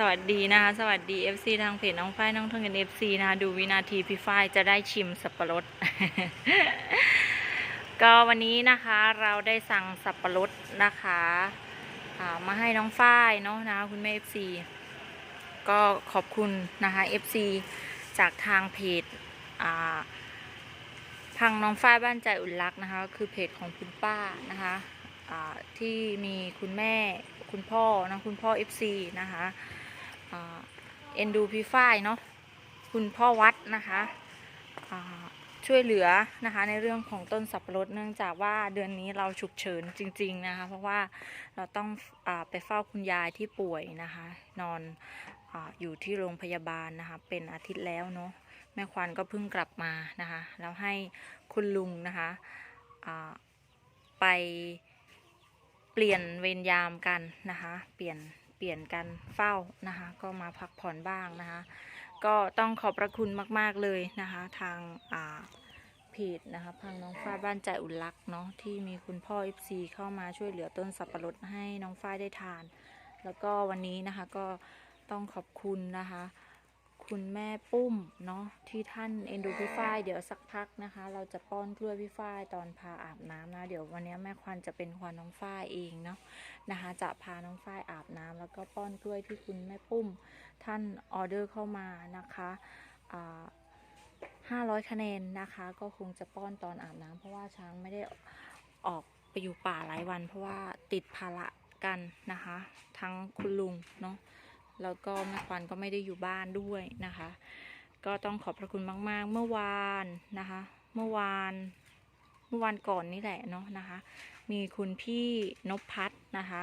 สวัสดีนะคะสวัสดี FC ทางเพจน้องฝ้ายน้องทองเงิน FC นะคะดูวินาทีพี่ฝ้ายจะได้ชิมสับปะรด ก็วันนี้นะคะเราได้สั่งสับปะรดนะคะมาให้น้องฝ้ายเนาะนะคะคุณแม่ FC ก็ขอบคุณนะคะ FC จากทางเพจพังน้องฝ้ายบ้านใจอุ่นรักนะคะ คือเพจของคุณป้านะคะที่มีคุณแม่คุณพ่อนะคุณพ่อ FC นะคะ เอ็นดูพี่ฝ้ายเนาะคุณพ่อวัดนะคะช่วยเหลือนะคะในเรื่องของต้นสับปะรดเนื่องจากว่าเดือนนี้เราฉุกเฉินจริง ๆนะคะ เพราะว่าเราต้องอไปเฝ้าคุณยายที่ป่วยนะคะ นอนออยู่ที่โรงพยาบาลนะคะเป็นอาทิตย์แล้วเนาะแม่ควันก็เพิ่งกลับมานะคะ แล้วให้คุณลุงนะคะไปเปลี่ยนเวรยามกันนะคะ เปลี่ยน เปลี่ยนกันเฝ้านะคะ ก็มาพักผ่อนบ้างนะคะ ก็ต้องขอบพระคุณมาก ๆเลยนะคะ ทางอ่าเพจนะคะพังน้องฝ้ายบ้านใจอุ่นรักเนาะที่มีคุณพ่อ FC เข้ามาช่วยเหลือต้นสับปะรดให้น้องฝ้ายได้ทาน แล้วก็วันนี้นะคะก็ต้องขอบคุณนะคะ คุณแม่ปุ้มเนาะที่ท่านเอ็นดูพี่ฝ้ายเดี๋ยวสักพักนะคะ เราจะป้อนกล้วยพี่ฝ้ายตอนพาอาบน้ำนะ เดี๋ยววันนี้แม่ควันจะเป็นควันน้องฝ้ายเองเนาะนะคะ จะพาน้องฝ้ายอาบน้ำแล้วก็ป้อนกล้วยที่คุณแม่ปุ้ม ท่านออเดอร์เข้ามานะคะห้าร้อยคะแนนนะคะ ก็คงจะป้อนตอนอาบน้ำเพราะว่าช้างไม่ได้ออกไปอยู่ป่าหลายวัน เพราะว่าติดภาระกันนะคะ ทั้งคุณลุงเนาะ แล้วก็แม่ควันก็ไม่ได้อยู่บ้านด้วยนะคะ ก็ต้องขอบพระคุณมาก ๆ เมื่อวานนะคะ เมื่อวานเมื่อวานก่อนนี่แหละเนาะนะคะ มีคุณพี่นพพัฒน์นะคะ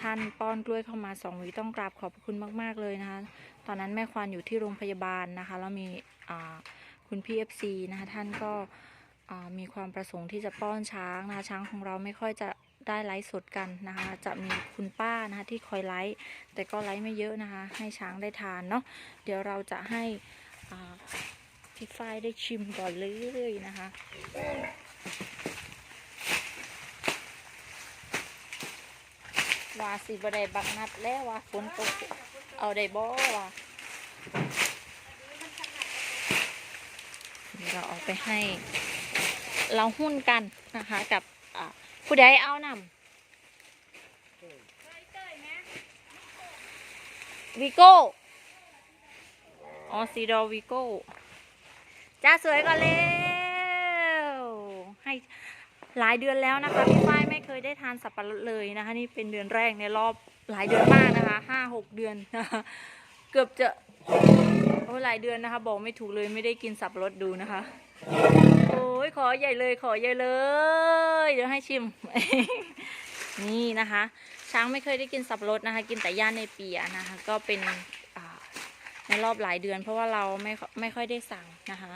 ท่านป้อนกล้วยเข้ามาสองวีต้องกราบขอบพระคุณมาก ๆ เลยนะคะ ตอนนั้นแม่ควานอยู่ที่โรงพยาบาลนะคะ แล้วมีคุณพี่เอฟซีนะคะ ท่านก็มีความประสงค์ที่จะป้อนช้างนะคะช้างของเราไม่ค่อยจะ ได้ไลฟ์สดกันนะคะ จะมีคุณป้านะคะที่คอยไลฟ์แต่ก็ไลฟ์ไม่เยอะนะคะ ให้ช้างได้ทานเนาะเดี๋ยวเราจะให้พี่ฝ้ายได้ชิมก่อนเลยนะคะ ว่าสิบ่ได้บักนัดแล้วว่าฝนตกเอาได้บ่ว่าเดี๋ยวเราเอาไปให้ เราหุ้นกันนะคะกับ ผู้ใดเอานำวีโก้อ๋อซีดอวีโก้จ้าสวยก่อนเร็วให้หลายเดือนแล้วนะคะพี่ฝ้ายไม่เคยได้ทานสับปะรดเลยนะคะ นี่เป็นเดือนแรกในรอบหลายเดือนมากนะคะห้าหกเดือนนะคะเกือบจะโอ้หลายเดือนนะคะ บอกไม่ถูกเลยไม่ได้กินสับปะรดดูนะคะโอ้ย ขอใหญ่เลยขอใหญ่เลย เดี๋ยวให้ชิม นี่นะคะ ช้างไม่เคยได้กินสับปะรดนะคะ กินแต่ย่าในเปียนะคะ ก็เป็นในรอบหลายเดือน เพราะว่าเราไม่ไม่ค่อยได้สั่งนะคะ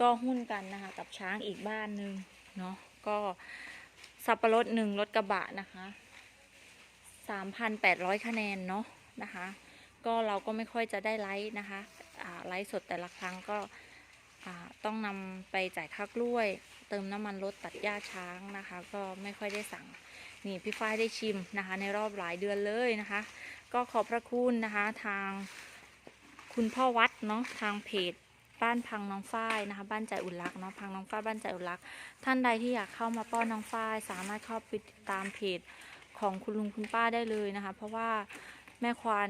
ก็หุ้นกันนะคะ กับช้างอีกบ้านหนึ่งเนาะก็สับปะรดหนึ่งรถกระบะนะคะสามพันแปดร้อยคะแนนเนาะนะคะ ก็เราก็ไม่ค่อยจะได้ไลฟ์นะคะไลฟ์สดแต่ละครั้งก็ ต้องนำไปจ่ายค่ากล้วย เติมน้ำมันรถตัดหญ้าช้างนะคะ ก็ไม่ค่อยได้สั่งนี่พี่ฝ้ายได้ชิมนะคะ ในรอบหลายเดือนเลยนะคะ ก็ขอบพระคุณนะคะทางคุณพ่อวัดเนาะทางเพจบ้านพังน้องฝ้ายนะคะ บ้านใจอุ่นรักเนาะพังน้องฝ้ายบ้านใจอุ่นรัก ท่านใดที่อยากเข้ามาป้อนน้องฝ้าย สามารถเข้าไปติดตามเพจของคุณลุงคุณป้าได้เลยนะคะ เพราะว่าแม่ควาน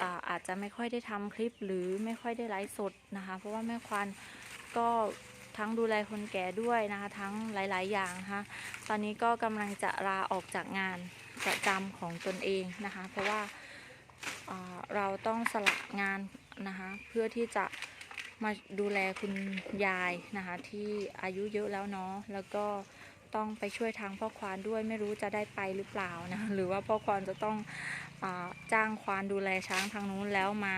อาอาจจะไม่ค่อยได้ทำคลิปหรือไม่ค่อยได้ไลฟ์สดนะคะ เพราะว่าแม่ควาน ก็ทั้งดูแลคนแก่ด้วยนะคะ ทั้งหลาย ๆ อย่างนะคะตอนนี้ก็กำลังจะลาออกจากงานประจำของตนเองนะคะ เพราะว่าเราต้องสละงานนะคะ เพื่อที่จะมาดูแลคุณยายนะคะ ที่อายุเยอะแล้วเนาะแล้วก็ต้องไปช่วยทางพ่อควานด้วยไม่รู้จะได้ไปหรือเปล่านะหรือว่าพ่อควานจะต้องอจ้างควานดูแลช้างทางนู้นแล้วมา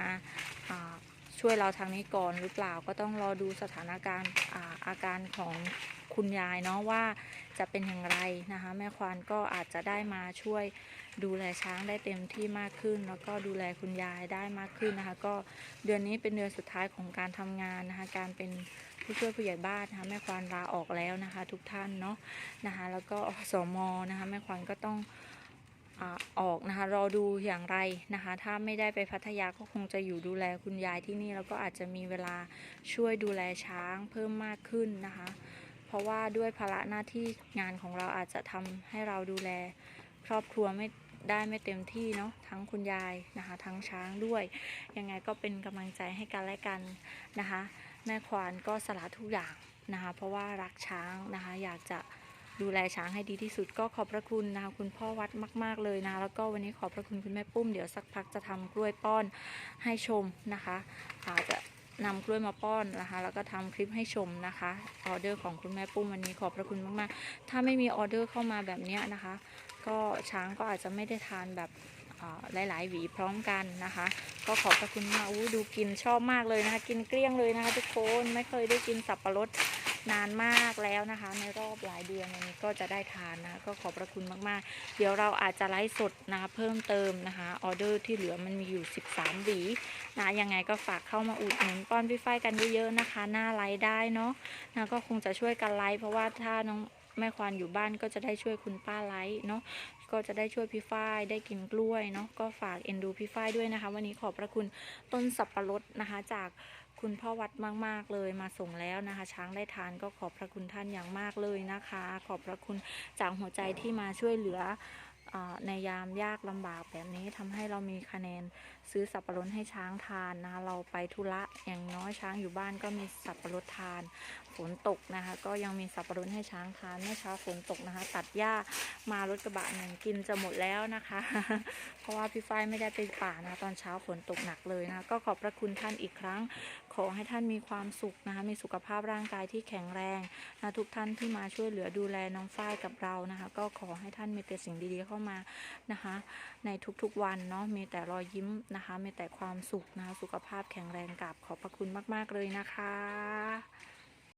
ช่วยเราทางนี้ก่อนหรือเปล่าก็ต้องรอดูสถานการณ์อาอาการของคุณยายเนาะว่าจะเป็นอย่างไรนะคะ แม่ควานก็อาจจะได้มาช่วยดูแลช้างได้เต็มที่มากขึ้น แล้วก็ดูแลคุณยายได้มากขึ้นนะคะ ก็เดือนนี้เป็นเดือนสุดท้ายของการทำงานนะคะ การเป็นผู้ช่วยผู้ใหญ่บ้านนะคะแม่ควานลาออกแล้วนะคะ ทุกท่านเนาะนะคะ แล้วก็อสมนะคะแม่ควานก็ต้อง อออกนะคะ รอดูอย่างไรนะคะ ถ้าไม่ได้ไปพัทยาก็คงจะอยู่ดูแลคุณยายที่นี่ แล้วก็อาจจะมีเวลาช่วยดูแลช้างเพิ่มมากขึ้นนะคะ เพราะว่าด้วยภาระหน้าที่งานของเราอาจจะทำให้เราดูแล ครอบครัวไม่ได้ไม่เต็มที่เนาะทั้งคุณยายนะคะ ทั้งช้างด้วย ยังไงก็เป็นกำลังใจให้กันและกันนะคะแม่ควานก็สละทุกอย่างนะคะ เพราะว่ารักช้างนะคะ อยากจะ ดูแลช้างให้ดีที่สุดก็ขอบพระคุณนะคะคุณพ่อวัดมาก ๆเลยนะแล้วก็วันนี้ขอบพระคุณคุณแม่ปุ้มเดี๋ยวสักพักจะทำกล้วยป้อนให้ชมนะคะอาจจะนำกล้วยมาป้อนนะคะแล้วก็ทำคลิปให้ชมนะคะออเดอร์ของคุณแม่ปุ้มวันนี้ขอบพระคุณมากๆ ถ้าไม่มีออเดอร์เข้ามาแบบนี้นะคะ ก็ช้างก็อาจจะไม่ได้ทานแบบหลายๆหวีพร้อมกันนะคะ ก็ขอบพระคุณมากอู้ดูกินชอบมากเลยนะคะ กินเกลี้ยงเลยนะคะทุกคนไม่เคยได้กินสับปะรด นานมากแล้วนะคะ ในรอบหลายเดือนอันนี้ก็จะได้ทานนะก็ขอบพระคุณมากๆ เดี๋ยวเราอาจจะไลฟ์สดนะคะเพิ่มเติมนะคะออเดอร์ที่เหลือมันมีอยู่ 13หวีนะยังไงก็ฝากเข้ามาอุดหนุนป้อนพี่ฝ้ายกันเยอะๆนะคะ หน้าไลฟ์ได้เนาะนะก็คงจะช่วยกันไลฟ์เพราะว่าถ้าน้องแม่ควานอยู่บ้านก็จะได้ช่วยคุณป้าไลฟ์เนาะ ก็จะได้ช่วยพี่ฝ้ายได้กินกล้วยเนาะก็ฝากเอ็นดูพี่ฝ้ายด้วยนะคะ วันนี้ขอบพระคุณต้นสับปะรดนะคะ จากคุณพ่อวัดมาก ๆ เลยมาส่งแล้วนะคะ ช้างได้ทานก็ขอบพระคุณท่านอย่างมากเลยนะคะ ขอบพระคุณจากหัวใจที่มาช่วยเหลือ ในยามยากลำบากแบบนี้ทำให้เรามีคะแนนซื้อสับปะรดให้ช้างทานนะคะเราไปธุระอย่างน้อยช้างอยู่บ้านก็มีสับปะรดทาน ฝนตกนะคะ ก็ยังมีสับปะรดให้ช้างทานเมื่อเช้าฝนตกนะคะ ตัดหญ้ามารถกระบะหนึ่งกินจะหมดแล้วนะคะ เพราะว่าพี่ฝ้ายไม่ได้ไปป่านะตอนเช้าฝนตกหนักเลยนะคะก็ขอบพระคุณท่านอีกครั้ง อให้ท่านมีความสุขนะคะมีสุขภาพร่างกายที่แข็งแรงนะทุกท่านที่มาช่วยเหลือดูแลน้องฝ้ายกับเรานะคะ ก็ขอให้ท่านมีแต่สิ่งดีๆเข้ามานะคะ ในทุกๆวันเนาะมีแต่รอยยิ้มนะคะ มีแต่ความสุขนะคะสุขภาพแข็งแรงกับขอบพระคุณมาก ๆเลยนะคะ